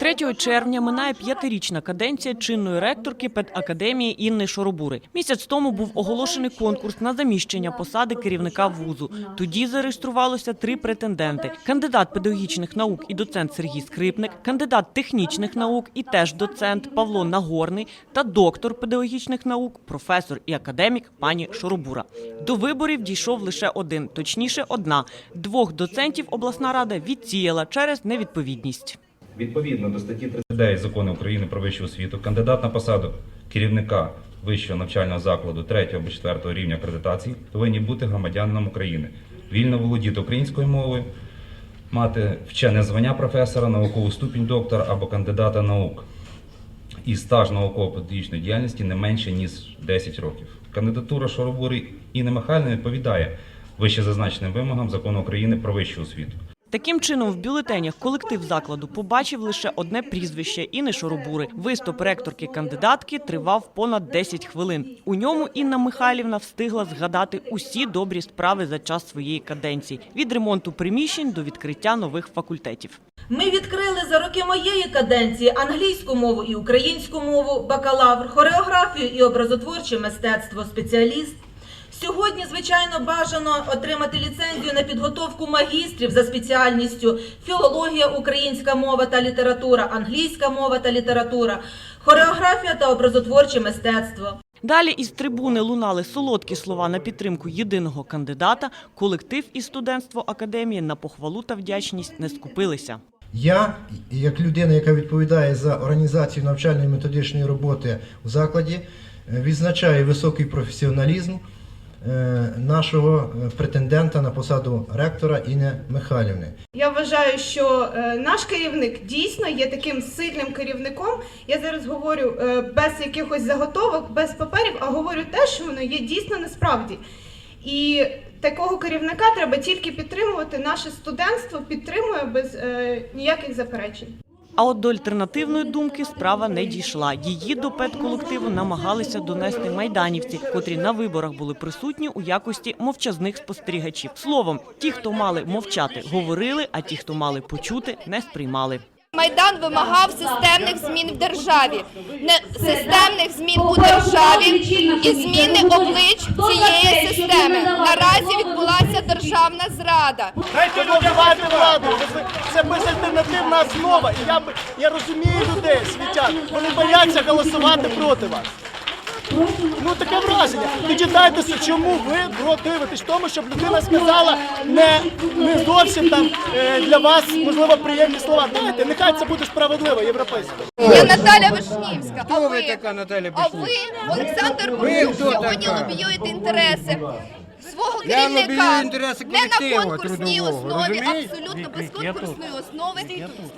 3 червня минає п'ятирічна каденція чинної ректорки педакадемії Інни Шоробури. Місяць тому був оголошений конкурс на заміщення посади керівника вузу. Тоді зареєструвалося три претенденти: кандидат педагогічних наук і доцент Сергій Скрипник, кандидат технічних наук і теж доцент Павло Нагорний та доктор педагогічних наук, професор і академік пані Шоробура. До виборів дійшов лише один, точніше, одна. Двох доцентів обласна рада відсіяла через невідповідність. Відповідно до статті 39 закону України про вищу освіту, кандидат на посаду керівника вищого навчального закладу 3 або 4 рівня акредитації повинні бути громадянином України, вільно володіти українською мовою, мати вчене звання професора, наукову ступінь доктора або кандидата наук і стаж науково-педагогічної діяльності не менше ніж 10 років. Кандидатура Шоробури Інни Михайлівни відповідає вище зазначеним вимогам закону України про вищу освіту. Таким чином, в бюлетенях колектив закладу побачив лише одне прізвище Інни Шоробури. Виступ ректорки кандидатки тривав понад 10 хвилин. У ньому Інна Михайлівна встигла згадати усі добрі справи за час своєї каденції від ремонту приміщень до відкриття нових факультетів. Ми відкрили за роки моєї каденції англійську мову і українську мову, бакалавр, хореографію і образотворче мистецтво, спеціаліст. Сьогодні, звичайно, бажано отримати ліцензію на підготовку магістрів за спеціальністю філологія, українська мова та література, англійська мова та література, хореографія та образотворче мистецтво. Далі із трибуни лунали солодкі слова на підтримку єдиного кандидата. Колектив і студентство академії на похвалу та вдячність не скупилися. Я, як людина, яка відповідає за організацію навчальної методичної роботи в закладі, відзначаю високий професіоналізм нашого е, претендента на посаду ректора Інни Михайлівни. Я вважаю, що е, наш керівник дійсно є таким сильним керівником. Я зараз говорю е, без якихось заготовок, без паперів, а говорю те, що воно є дійсно насправді. І такого керівника треба тільки підтримувати. Наше студентство підтримує без е, ніяких заперечень. А от до альтернативної думки справа не дійшла. Її до педколективу намагалися донести майданівці, котрі на виборах були присутні у якості мовчазних спостерігачів. Словом, ті, хто мали мовчати, говорили, а ті, хто мали почути, не сприймали. Майдан вимагав системних змін в державі, не системних змін у державі і зміни облич цієї системи. Наразі відбулася державна зрада. Дайте вибивати владу. Це основа. І я, я розумію людей, світян. Вони бояться голосувати проти вас. Ну таке враження. Тоді дайтеся, чому ви противитесь тому, щоб людина сказала не, не зовсім там е, для вас можливо приємні слова. Дайте, нехай це буде справедливо, європейсько. Я Наталя Вишнівська. А ви ви, така, Наталя а ви, Олександр Кулюк, сьогодні лобіюєте інтереси. Свого Я керівника лобію інтереси не на колективу конкурсній трудового, основі, розумієте? абсолютно без конкурсної основи.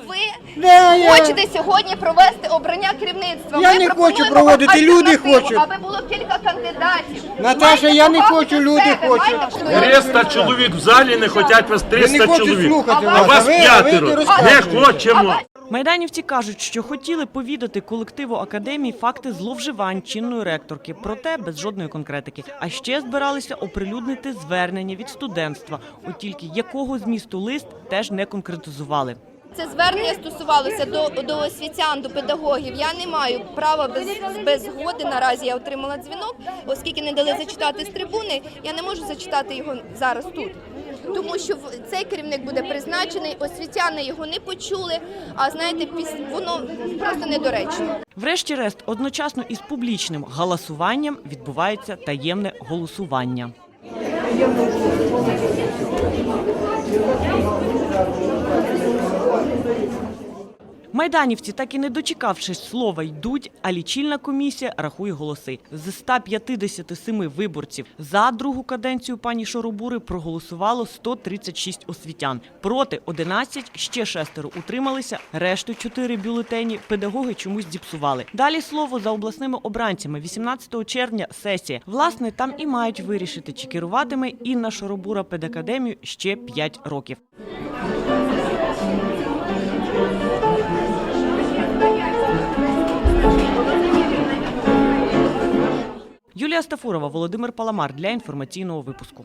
Ви Да, я- хочете сьогодні провести обрання керівництва. Я Ми не пропонуємо хочу проводити, люди альтернативу, хочуть. Аби було кілька кандидатів. Наташа, Майте я не повагу хочу, до люди себе, хочуть. майте- 300 чоловік в залі не хочуть вас Я 300 не хочу чоловік. слухати А вас. вас ви- а ви п'ятеро. Не хочемо. Майданівці кажуть, що хотіли повідати колективу академії факти зловживань чинної ректорки, проте без жодної конкретики. А ще збиралися оприлюднити звернення від студентства, от тільки якого змісту лист теж не конкретизували. Це звернення стосувалося до, до освітян, до педагогів. Я не маю права без, без згоди. Наразі я отримала дзвінок, оскільки не дали зачитати з трибуни. Я не можу зачитати його зараз тут. Тому що цей керівник буде призначений, освітяни його не почули. А знаєте, воно просто недоречно. Врешті-решт, одночасно із публічним галасуванням відбувається таємне голосування. Thank you. Майданівці, так і не дочекавшись слова, йдуть, а лічильна комісія рахує голоси. З 157 виборців за другу каденцію пані Шоробури проголосувало 136 освітян. Проти 11, ще шестеро утрималися, решту 4 бюлетені педагоги чомусь зіпсували. Далі слово за обласними обранцями. 18 червня сесія. Власне, там і мають вирішити, чи керуватиме Інна Шоробура педакадемію ще 5 років. Стафурова, Володимир Паламар для інформаційного випуску.